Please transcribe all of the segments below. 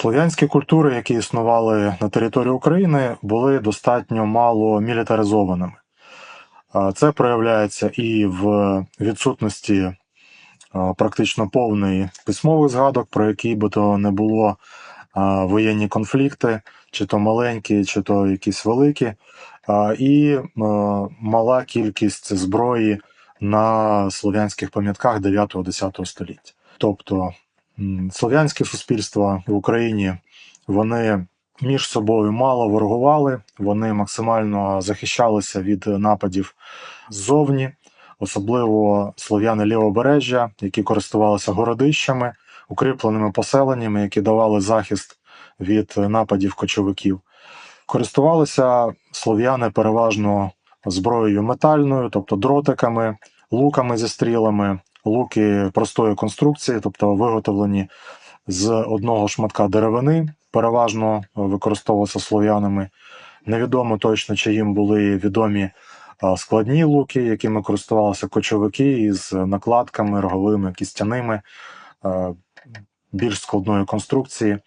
Слов'янські культури, які існували на території України, були достатньо мало мілітаризованими. Це проявляється і в відсутності практично повної письмових згадок, про які би то не було воєнні конфлікти, чи то маленькі, чи то якісь великі, і мала кількість зброї на слов'янських пам'ятках 9-10 століття. Тобто слов'янські суспільства в Україні вони між собою мало ворогували, вони максимально захищалися від нападів ззовні, особливо слов'яни лівобережжя, які користувалися городищами, укріпленими поселеннями, які давали захист від нападів кочовиків. Користувалися слов'яни переважно зброєю метальною, тобто дротиками, луками зі стрілами, луки простої конструкції, тобто виготовлені з одного шматка деревини, переважно використовувалися слов'янами. Невідомо точно, чи їм були відомі складні луки, якими користувалися кочовики із накладками роговими, кістяними, більш складної конструкції.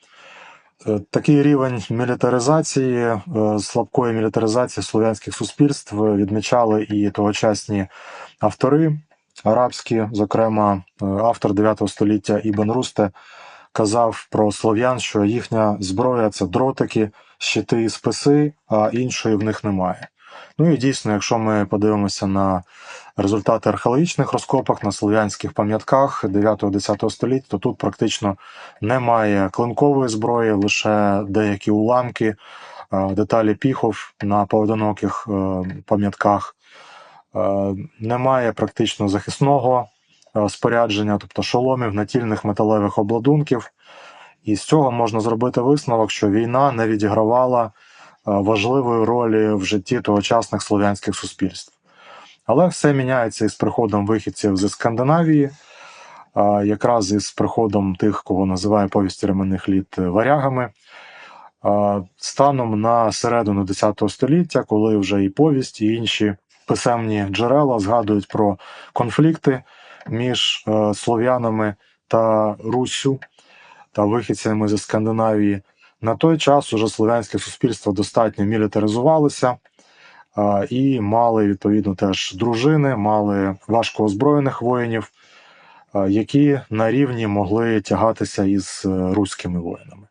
Е, Такий рівень мілітаризації, е, слабкої мілітаризації слов'янських суспільств відмічали і тогочасні автори арабські, зокрема, е, автор 9 століття Ібн Русте казав про слов'ян, що їхня зброя це дротики, щити і списи, а іншої в них немає. Ну і дійсно, якщо ми подивимося на результати археологічних розкопок на слов'янських пам'ятках 9-10 століття, то тут практично немає клинкової зброї, лише деякі уламки, е, деталі піхов на поодиноких е, пам'ятках. Е, Немає практично захисного е, спорядження, тобто шоломів, натільних металевих обладунків. І з цього можна зробити висновок, що війна не відігравала е, важливої ролі в житті тогочасних слов'янських суспільств. Але все міняється із приходом вихідців зі Скандинавії, якраз із приходом тих, кого називає повісті ременних літ варягами. Станом на середину X століття, коли вже і повість, і інші писемні джерела згадують про конфлікти між е, слов'янами та Руссю та вихідцями зі Скандинавії. На той час уже слов'янське суспільство достатньо мілітаризувалося і мали відповідно теж дружини, мали важко озброєних воїнів, які на рівні могли тягатися із е, руськими воїнами.